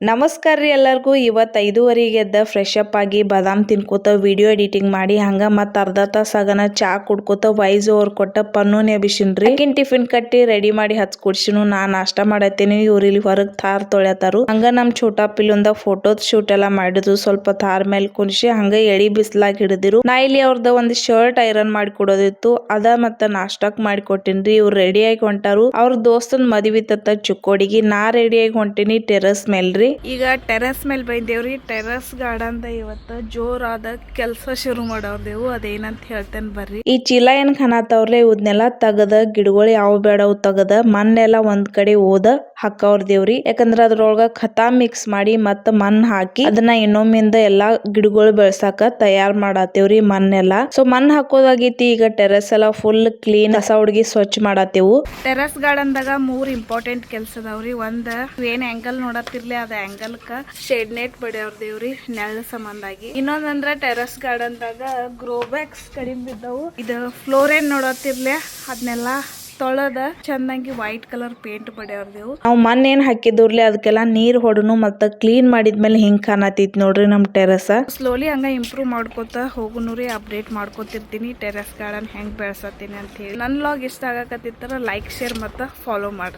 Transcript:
ನಮಸ್ಕಾರ ರೀ ಎಲ್ಲರಿಗೂ. ಇವತ್ತು ಐದುವರೆಗೆ ಎದ್ದ ಫ್ರೆಶ್ ಅಪ್ ಆಗಿ ಬಾದಾಮ್ ತಿನ್ಕೋತ ವಿಡಿಯೋ ಎಡಿಟಿಂಗ್ ಮಾಡಿ ಹಂಗ ಮತ್ತ ಅರ್ಧ ತಾಸಾಗನ ಚಾ ಕುಡ್ಕೋತ ವೈಸ್ ಓವರ್ ಕೊಟ್ಟ ಪನ್ನೂನ್ ಎಬಿಸಿನ್ರಿ ರೀ. ಟಿಫಿನ್ ಕಟ್ಟಿ ರೆಡಿ ಮಾಡಿ ಹಚ್ ಕುಡ್ಸಿನು. ನಾ ನಾಷ್ಟ ಮಾಡತ್ತೀನಿ. ಇವ್ರು ಇಲ್ಲಿ ಹೊರಗ್ ಥಾರ್ ತೊಳೆತಾರು ಹಂಗ ನಮ್ ಛೋಟಾ ಪಿಲ್ಲೊಂದ ಫೋಟೋದ್ ಶೂಟ್ ಎಲ್ಲ ಮಾಡಿದ್ರು. ಸ್ವಲ್ಪ ಥಾರ್ ಮೇಲೆ ಕುಣಿಸಿ ಹಂಗೆ ಎಳಿ ಬಿಸ್ಲಾಗಿ ಹಿಡಿದಿರು. ನಾ ಇಲ್ಲಿ ಅವ್ರದ್ದು ಒಂದು ಶರ್ಟ್ ಐರನ್ ಮಾಡಿ ಕೊಡೋದಿತ್ತು. ಅದ ಮತ್ತ ನಾಷ್ಟಕ್ ಮಾಡಿ ಕೊಟ್ಟಿನ್ರಿ ಇವ್ರು ರೆಡಿ ಆಗಿ ಹೊಂಟಾರು. ಅವ್ರ ದೋಸ್ತನ್ ಮದುವೆ ತತ್ತ ಚುಕ್ಕೋಡಿಗೆ. ನಾ ರೆಡಿ ಆಗಿ ಹೊಂಟಿನಿ ಟೆರಸ್ ಮೇಲ್ರಿ ಈಗ ಟೆರಸ್ ಮೇಲೆ ಬಂದೇವ್ರಿ ಟೆರಸ್ ಗಾರ್ಡನ್ ಇವತ್ತ ಜೋರಾದ ಕೆಲಸ ಶುರು ಮಾಡೋದೇವು ಅದೇನಂತ ಹೇಳ್ತೇನೆ ಬರ್ರಿ. ಈ ಚೀಲ ಏನ್ ಕಾಣತಾವ್ರಿ ಇವ್ನೆಲ್ಲ ತಗದ, ಗಿಡಗಳು ಯಾವ ಬೇಡವು ತಗದ, ಮಣ್ಣೆಲ್ಲ ಒಂದ್ ಕಡೆ ಓದ ಹಾಕವ್ರದೇವ್ರಿ ಯಾಕಂದ್ರ ಅದ್ರೊಳಗ ಖತಾ ಮಿಕ್ಸ್ ಮಾಡಿ ಮತ್ತ ಮಣ್ ಹಾಕಿ ಅದನ್ನ ಇನ್ನೊಮ್ಮಿಂದ ಎಲ್ಲಾ ಗಿಡಗಳು ಬೆಳ್ಸಾಕ ತಯಾರ್ ಮಾಡತ್ತೇವ್ರಿ ಮಣ್ಣೆಲ್ಲ. ಸೊ ಮಣ್ ಹಾಕೋದಾಗೈತಿ, ಈಗ ಟೆರಸ್ ಎಲ್ಲ ಫುಲ್ ಕ್ಲೀನ್ ಹೊಸ ಹುಡುಗಿ ಸ್ವಚ್ಛ ಮಾಡತ್ತೇವು ಟೆರಸ್ ಗಾರ್ಡನ್ ದಾಗ ಮೂರ್ ಇಂಪಾರ್ಟೆಂಟ್ ಕೆಲ್ಸ ಅದಾವ್ರಿ. ಒಂದ್ ಏನ್ ಆಂಗಲ್ ನೋಡತ್ತಿರ್ಲಿ, ಅದ ಆಂಗಲ್ ಕ ಶೇಡ್ ನೆಟ್ ಬಡಿಯವ್ರದೇವ್ರಿ ನೆಳ್ಳ ಸಂಬಂಧಾಗಿ ಇನ್ನೊಂದಂದ್ರ ಟೆರಸ್ ಗಾರ್ಡನ್ ದಾಗ ಗ್ರೋ ಬ್ಯಾಗ್ಸ್ ಕಡಿಮೆ ಬಿದ್ದವು. ಇದು ಏನ್ ನೋಡತ್ತಿರ್ಲಿ ಅದನ್ನೆಲ್ಲ ತೊಳದ ಚಂದಂಗಿ ವೈಟ್ ಕಲರ್ ಪೇಂಟ್ ಬಡಿಯವ್ರದೇವು ನಾವು ಮಣ್ಣು ಏನ್ ಹಾಕಿದ್ರಲ್ಲಿ ಅದಕ್ಕೆಲ್ಲ ನೀರ್ ಹೊಡನು ಮತ್ತ ಕ್ಲೀನ್ ಮಾಡಿದ್ಮೇಲೆ ಹಿಂಗ್ ಕಾಣತಿತ್ ನೋಡ್ರಿ ನಮ್ ಟೆರಸ್. ಸ್ಲೋಲಿ ಹಂಗ ಇಂಪ್ರೂವ್ ಮಾಡ್ಕೋತ ಹೋಗುನು ರೀ ಅಪ್ಡೇಟ್ ಮಾಡ್ಕೋತಿರ್ತೀನಿ. ಟೆರಸ್ ಗಾರ್ಡನ್ ಹೆಂಗ್ ಬೆಳ್ಸತ್ತೀನಿ ಅಂತ ಹೇಳಿ. ನನ್ ಲಾಗ್ ಇಷ್ಟ ಆಗಕತ್ತಿತ್ತರ ಲೈಕ್ ಶೇರ್ ಮತ್ತ ಫಾಲೋ ಮಾಡ್ರಿ.